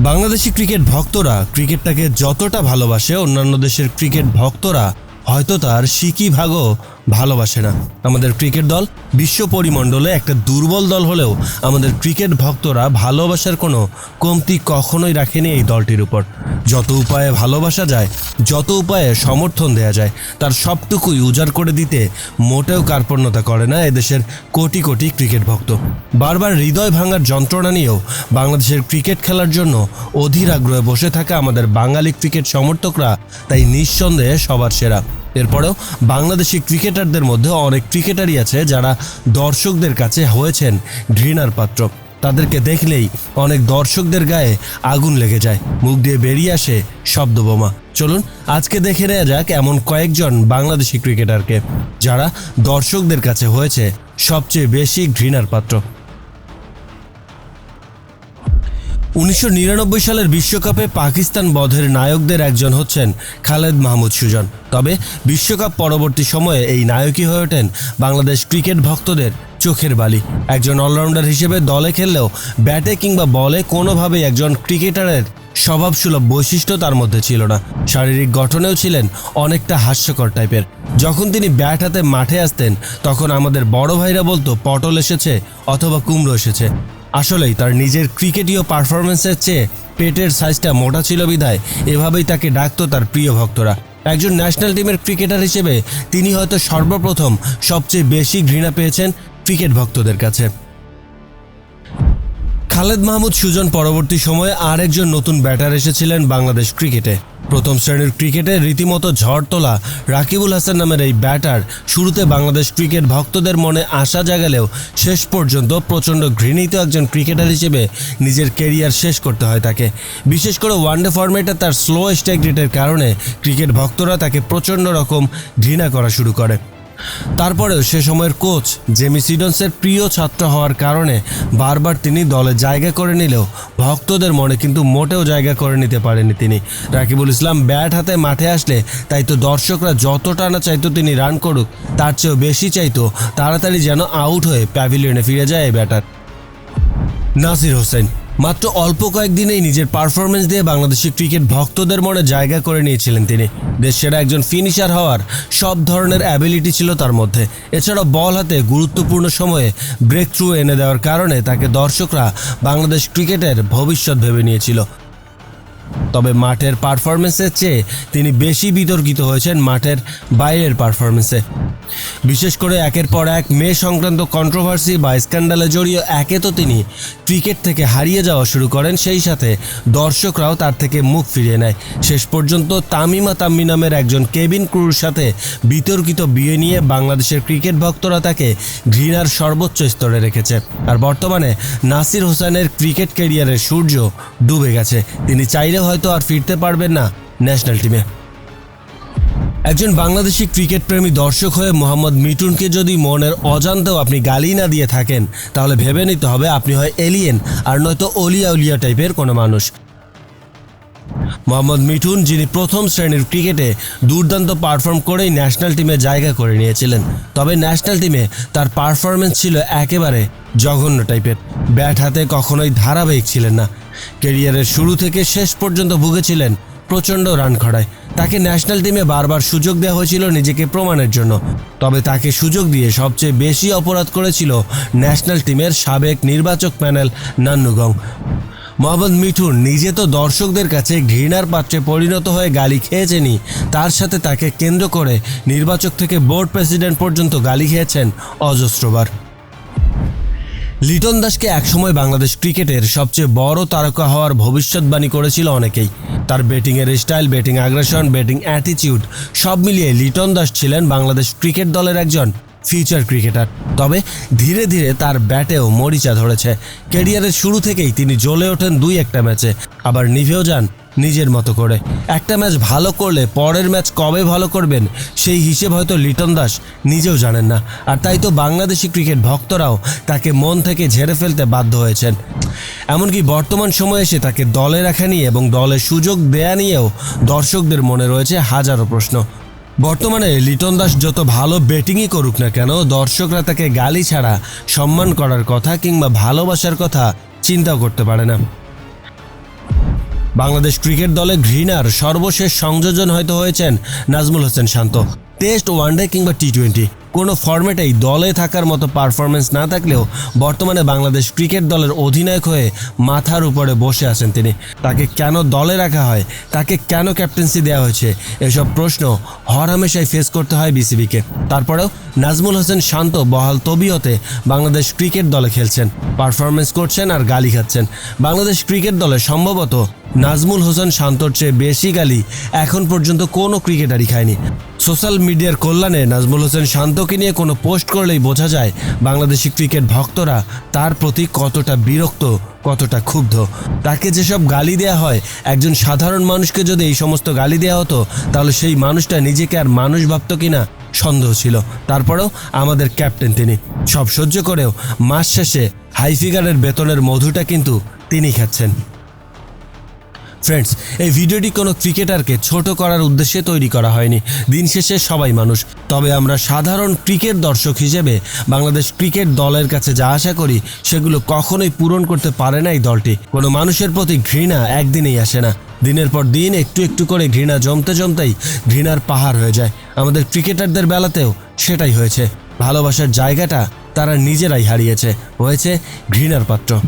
Bangladeshi cricket ভক্তরা ক্রিকেটটাকে যতটা ভালোবাসে অন্যান্য দেশের ক্রিকেট ভক্তরা হয়তো তার সিকি ভাগও ভালোবাসে না। আমাদের ক্রিকেট দল বিশ্ব পরিমণ্ডলে একটা দুর্বল দল হলেও আমাদের ক্রিকেট ভক্তরা ভালোবাসার কোনো কমতি কখনোই রাখেনি এই দলটির উপর। যত উপায়ে ভালোবাসা যায়, যত উপায়ে সমর্থন দেয়া যায়, তার সবটুকুই উজাড় করে দিতে মোটেও কার্পণ্যতা করে না এদেশের কোটি কোটি ক্রিকেট ভক্ত। বারবার হৃদয় ভাঙার যন্ত্রণা নিয়েও বাংলাদেশের ক্রিকেট খেলার জন্য অধীর আগ্রহে বসে থাকা আমাদের বাঙালি ক্রিকেট সমর্থকরা তাই নিঃসন্দেহে সবার সেরা। এরপরেও বাংলাদেশি ক্রিকেটারদের মধ্যে অনেক ক্রিকেটারই আছে যারা দর্শকদের কাছে হয়েছেন ঘৃণার পাত্র। তাদেরকে দেখলেই অনেক দর্শকদের গায়ে আগুন লেগে যায়। মুখ দিয়ে বেরিয়ে আসে শব্দবোমা। চলুন, আজকে দেখে নেওয়া যাক এমন কয়েকজন বাংলাদেশি ক্রিকেটারকে যারা দর্শকদের কাছে হয়েছে সবচেয়ে বেশি ঘৃণার পাত্র। উনিশশো নিরানব্বই সালের বিশ্বকাপে পাকিস্তান বধের নায়কদের একজন হচ্ছেন খালেদ মাহমুদ সুজন। তবে বিশ্বকাপ পরবর্তী সময়ে এই নায়কই হয়ে ওঠেন বাংলাদেশ ক্রিকেট ভক্তদের চোখের বালি। একজন অলরাউন্ডার হিসেবে দলে খেললেও ব্যাটে কিংবা বলে কোনোভাবেই একজন ক্রিকেটারের স্বভাবসুলভ বৈশিষ্ট্য তার মধ্যে ছিল না। শারীরিক গঠনেও ছিলেন অনেকটা হাস্যকর টাইপের। যখন তিনি ব্যাট হাতে মাঠে আসতেন, তখন আমাদের বড় ভাইরা বলতো, পটল এসেছে অথবা কুমড়ো এসেছে। আসলেই তার নিজের ক্রিকেটীয় পারফরমেন্সের চেয়ে পেটের সাইজটা মোটা ছিল বিধায় এভাবেই তাকে ডাকত তার প্রিয় ভক্তরা। একজন ন্যাশনাল টিমের ক্রিকেটার হিসেবে তিনি হয়তো সর্বপ্রথম সবচেয়ে বেশি ঘৃণা পেয়েছেন ক্রিকেট ভক্তদের কাছে। খালেদ মাহমুদ সুজন পরবর্তী সময়ে আরেকজন নতুন ব্যাটার এসেছিলেন বাংলাদেশ ক্রিকেটে। প্রথম শ্রেণির ক্রিকেটে রীতিমতো ঝড় তোলা রাকিবুল হাসান নামের এই ব্যাটার শুরুতে বাংলাদেশ ক্রিকেট ভক্তদের মনে আশা জাগালেও শেষ পর্যন্ত প্রচণ্ড ঘৃণিত একজন ক্রিকেটার হিসেবে নিজের কেরিয়ার শেষ করতে হয় তাকে। বিশেষ করে ওয়ানডে ফরম্যাটে তার স্লো স্ট্রাইক রেটের কারণে ক্রিকেট ভক্তরা তাকে প্রচণ্ড রকম ঘৃণা করা শুরু করে। তারপরেও সে সময়ের কোচ জেমি সিডন্সের প্রিয় ছাত্র হওয়ার কারণে বারবার তিনি দলে জায়গা করে নিলেও ভক্তদের মনে কিন্তু মোটেও জায়গা করে নিতে পারেনি তিনি। রাকিবুল ইসলাম ব্যাট হাতে মাঠে আসলে তাই তো দর্শকরা যতটা না চাইতো তিনি রান করুক, তার চেয়েও বেশি চাইতো তাড়াতাড়ি যেন আউট হয়ে প্যাভিলিয়নে ফিরে যায় এই ব্যাটার। নাসির হোসেন মাত্র অল্প কয়েকদিনেই নিজের পারফরমেন্স দিয়ে বাংলাদেশি ক্রিকেট ভক্তদের মনে জায়গা করে নিয়েছিলেন তিনি। দেশের একজন ফিনিশার হওয়ার সব ধরনের অ্যাবিলিটি ছিল তার মধ্যে। এছাড়া বল হাতে গুরুত্বপূর্ণ সময়ে ব্রেক থ্রু এনে দেওয়ার কারণে তাকে দর্শকরা বাংলাদেশ ক্রিকেটের ভবিষ্যৎ ভেবে নিয়েছিল। তবে মাঠের পারফরমেন্সের চেয়ে তিনি বেশি বিতর্কিত হয়েছেন মাঠের বাইরের পারফরমেন্সে বিশেষ করে একের পর এক মে সংক্রান্ত কন্ট্রোভার্সি বা স্ক্যান্ডালে জড়িয়ে একে তো তিনি ক্রিকেট থেকে হারিয়ে যাওয়া শুরু করেন, সেই সাথে দর্শকরাও তার থেকে মুখ ফিরিয়ে নেয়। শেষ পর্যন্ত তামিমা তাম্মি নামের একজন কেবিন ক্রুর সাথে বিতর্কিত বিয়ে নিয়ে বাংলাদেশের ক্রিকেট ভক্তরা তাকে ঘৃণার সর্বোচ্চ স্তরে রেখেছে। আর বর্তমানে নাসির হোসেনের ক্রিকেট ক্যারিয়ারের সূর্য ডুবে গেছে। তিনি চাইলে হয়তো আর ফিরতে পারবেন না ন্যাশনাল টিমে। একজন বাংলাদেশি ক্রিকেট প্রেমী দর্শক হয়ে মোহাম্মদ মিটুনকে যদি মনের অজান্তেও আপনি গালি না দিয়ে থাকেন, তাহলে ভেবে নিতে হবে আপনি হয় এলিয়েন আর নয়তো অলিয়া উলিয়া টাইপের কোনো মানুষ। মোহাম্মদ মিঠুন, যিনি প্রথম শ্রেণির ক্রিকেটে দুর্দান্ত পারফর্ম করেই ন্যাশনাল টিমে জায়গা করে নিয়েছিলেন, তবে ন্যাশনাল টিমে তার পারফরমেন্স ছিল একেবারে জঘন্য টাইপের ব্যাট হাতে কখনোই ধারাবাহিক ছিলেন না। ক্যারিয়ারের শুরু থেকে শেষ পর্যন্ত ভুগেছিলেন প্রচণ্ড রান খড়ায় তাকে ন্যাশনাল টিমে বারবার সুযোগ দেওয়া হয়েছিল নিজেকে প্রমাণের জন্য। তবে তাকে সুযোগ দিয়ে সবচেয়ে বেশি অপরাধ করেছিল ন্যাশনাল টিমের সাবেক নির্বাচক প্যানেল নান্নুগং মোহাম্মদ মিঠুন নিজে তো দর্শকদের কাছে ঘৃণার পাত্রে পরিণত হয়ে গালি খেয়েছেনই। তার সাথে তাকে কেন্দ্র করে নির্বাচক থেকে বোর্ড প্রেসিডেন্ট পর্যন্ত গালি খেয়েছেন অজস্রবার লিটন দাসকে একসময় বাংলাদেশ ক্রিকেটের সবচেয়ে বড় তারকা হওয়ার ভবিষ্যৎবাণী করেছিল অনেকেই। তার ব্যাটিংয়ের স্টাইল, ব্যাটিং আগ্রাসন, ব্যাটিং অ্যাটিটিউড সব মিলিয়ে লিটন দাস ছিলেন বাংলাদেশ ক্রিকেট দলের একজন ফিউচার ক্রিকেটার। তবে ধীরে ধীরে তার ব্যাটেও মরিচা ধরেছে। ক্যারিয়ারের শুরু থেকেই তিনি জ্বলে ওঠেন দুই একটা ম্যাচে। আবার নিভেও যান নিজের মতো করে। একটা ম্যাচ ভালো করলে পরের ম্যাচ কবে ভালো করবেন, সেই হিসেব হয়তো লিটন দাস নিজেও জানেন না। আর তাই তো বাংলাদেশি ক্রিকেট ভক্তরাও তাকে মন থেকে ঝেড়ে ফেলতে বাধ্য হয়েছেন। এমনকি বর্তমান সময়ে এসে তাকে দলে রাখা নিয়ে এবং দলের সুযোগ দেয়া নিয়েও দর্শকদের মনে রয়েছে হাজারো প্রশ্ন। বর্তমানে লিটন দাস যত ভালো ব্যাটিংই করুক না কেন, দর্শকরা তাকে গালি ছাড়া সম্মান করার কথা কিংবা ভালোবাসার কথা চিন্তাও করতে পারে না। বাংলাদেশ ক্রিকেট দলে ঘৃণার সর্বশেষ সংযোজন হয়তো হয়েছেন Najmul Hossain Shanto. Test one day কিংবা টি টোয়েন্টি কোনো ফরম্যাটেই দলে থাকার মতো পারফরমেন্স না থাকলেও বর্তমানে বাংলাদেশ ক্রিকেট দলের অধিনায়ক হয়ে মাথার উপরে বসে আছেন তিনি। তাকে কেন দলে রাখা হয়, তাকে কেন ক্যাপ্টেন্সি দেওয়া হয়েছে, এসব প্রশ্ন হরহামেশাই ফেস করতে হয় বিসিবিকে। তারপরেও নাজমুল হোসেন শান্ত বহাল তবিয়তে বাংলাদেশ ক্রিকেট দলে খেলছেন। পারফরমেন্স করছেন আর গালি খাচ্ছেন। বাংলাদেশ ক্রিকেট দলে সম্ভবত নাজমুল হোসেন শান্তর চেয়ে বেশি গালি এখন পর্যন্ত কোনো ক্রিকেটারই খায়নি। সোশ্যাল মিডিয়ার কল্যাণে নাজমুল হোসেন শান্তকে নিয়ে কোনো পোস্ট করলেই বোঝা যায় বাংলাদেশি ক্রিকেট ভক্তরা তার প্রতি কতটা বিরক্ত, কতটা ক্ষুব্ধ। তাকে যেসব গালি দেওয়া হয়, একজন সাধারণ মানুষকে যদি এই সমস্ত গালি দেওয়া হতো, তাহলে সেই মানুষটা নিজেকে আর মানুষ ভাবতো কিনা সন্দেহ ছিল। তারপরেও আমাদের ক্যাপ্টেন তিনি। সব সহ্য করেও মাস শেষে হাই ফিগারের বেতনের মধুটা কিন্তু তিনি খাচ্ছেন। ফ্রেন্ডস এই ভিডিওটি কোনো ক্রিকেটারকে ছোট করার উদ্দেশ্যে তৈরি করা হয়নি। দিন শেষে সবাই মানুষ। তবে আমরা সাধারণ ক্রিকেট দর্শক হিসেবে বাংলাদেশ ক্রিকেট দলের কাছে যা আশা করি, সেগুলো কখনোই পূরণ করতে পারে না এই দলটি। কোনো মানুষের প্রতি ঘৃণা একদিনেই আসে না। দিনের পর দিন একটু একটু করে ঘৃণা জমতে জমতেই ঘৃণার পাহাড় হয়ে যায়। আমাদের ক্রিকেটারদের বেলাতেও সেটাই হয়েছে। ভালোবাসার জায়গাটা তারা নিজেরাই হারিয়েছে। হয়েছে ঘৃণার পাত্র।